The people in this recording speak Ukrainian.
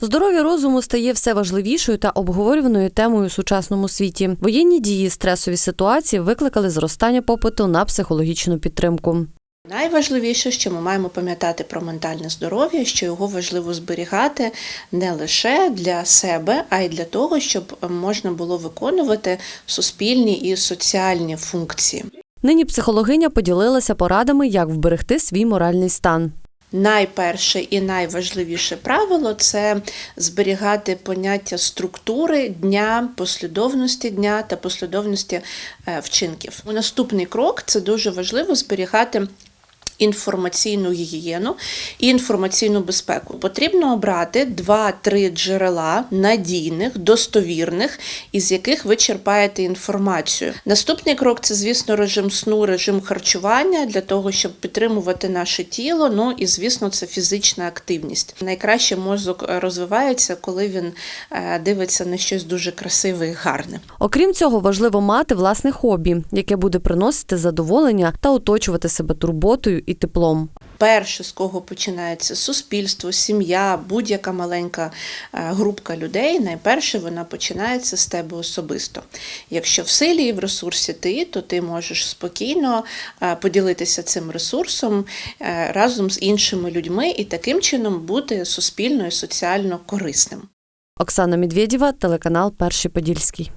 Здоров'я розуму стає все важливішою та обговорюваною темою у сучасному світі. Воєнні дії, стресові ситуації викликали зростання попиту на психологічну підтримку. Найважливіше, що ми маємо пам'ятати про ментальне здоров'я, що його важливо зберігати не лише для себе, а й для того, щоб можна було виконувати суспільні і соціальні функції. Нині психологиня поділилася порадами, як вберегти свій моральний стан. Найперше і найважливіше правило це зберігати поняття структури дня, послідовності дня та послідовності е, вчинків. Наступний крок це дуже важливо зберігати. Інформаційну гігієну і інформаційну безпеку потрібно обрати 2-3 джерела надійних, достовірних, із яких ви черпаєте інформацію. Наступний крок це, звісно, режим сну, режим харчування для того, щоб підтримувати наше тіло. Ну і звісно, це фізична активність. Найкраще мозок е, розвивається, коли він е, дивиться на щось дуже красиве і гарне. Окрім цього, важливо мати власне хобі, яке буде приносити задоволення та оточувати себе турботою і теплом. Перше, з кого починається суспільство, сім'я, будь-яка маленька е, групка людей, найперше вона починається з тебе особисто. Якщо в силі і в ресурсі ти, то ти можеш спокійно е, поділитися цим ресурсом е, разом з іншими людьми і таким чином бути суспільно і соціально корисним. Оксана Медведєва, телеканал Перший Подільський.